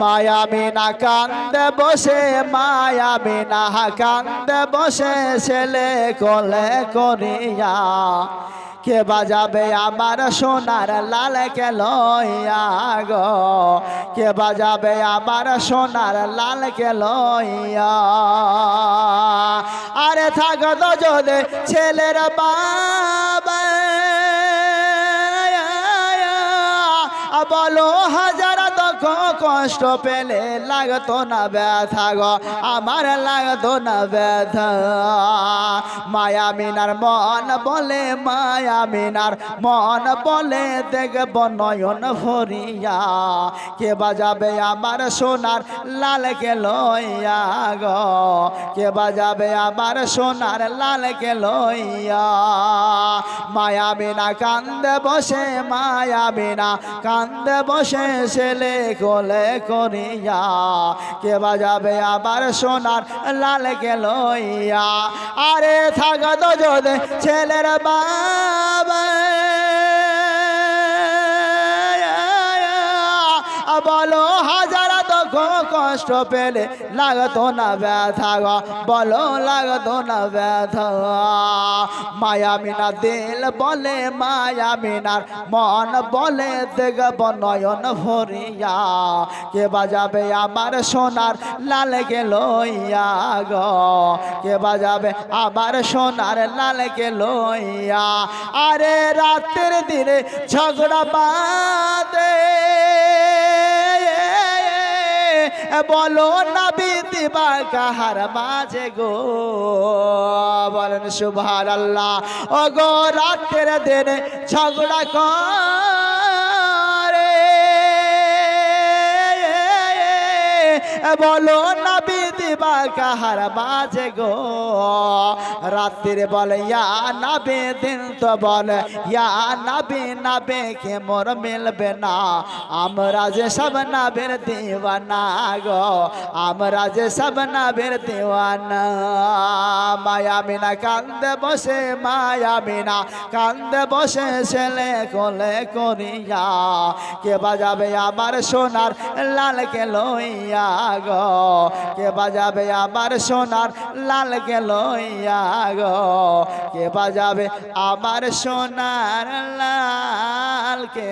Miami না কান্দে বসে মায়ামি না কান্দে বসে, ছেলে কোলে করিয়া কে বাজাবে আমার সোনার লাল কে লইয়া গো? কে বাজাবে আমার সোনার লাল কে লইয়া আরে থাক তো যদি ছেলের বাবা। বলো হাজার কষ্ট পেলে লাগতো না ব্যথা গো আমার লাগতো না ব্যথা। মায়া মিনার মন বলে মায়া মিনার মন বলে দেখব নয়ন ভরিয়া। কে বাজাবে আমার সোনার লাল কে লইয়া গো? কে বাজাবে আমার সোনার লাল কে লইয়া মায়া বিনা কান্দে বসে মায়া বিনা কান্দে বসে ছেলে কোলে করিয়া। কে বাজাবে আবার সোনার লাল কে লইয়া আরে থাকত যদি ছেলের বাবা। বলো হাজার কষ্ট পেলে লাগতো না ব্যথা গো। বলো লাগতো না ব্যথা মায়া মিনা দিল বলে, মায়া মিনার মন বলে, দেখব নয়ন ভরিয়া। কে বাজাবে আমার সোনার লাল লইয়া গো? কে বাজাবে আমার সোনার লাল লইয়া আরে রাতের দিনে ঝগড়া বাদে বলো না বিদিবা কাহার মাঝে গো। বলেন সুভার আল্লাহ ও গো রাতের দিনে ঝগড়া করে। বলো না বিদিবা কাহার বাজে গো। রাত্রির বলে, ইয়া নাবে দিন তো বলে, ইয়া নাবে নাবে কে মোর মিলবে না। আমরা যে সব নাবের দিওয়ানা গো, আমরা যে সব নাবের দিওয়ানা। মায়া বিনা কান্দে বসে, মায়া বিনা কান্দে বসে, ছেলে কোলে করিয়া, কে বাজাবে আমার সোনার লাল কে লইয়া গো। কে বাজাবে আমার সোনার লাল গেল গো? কে বাজাবে আমার সোনার লাল কে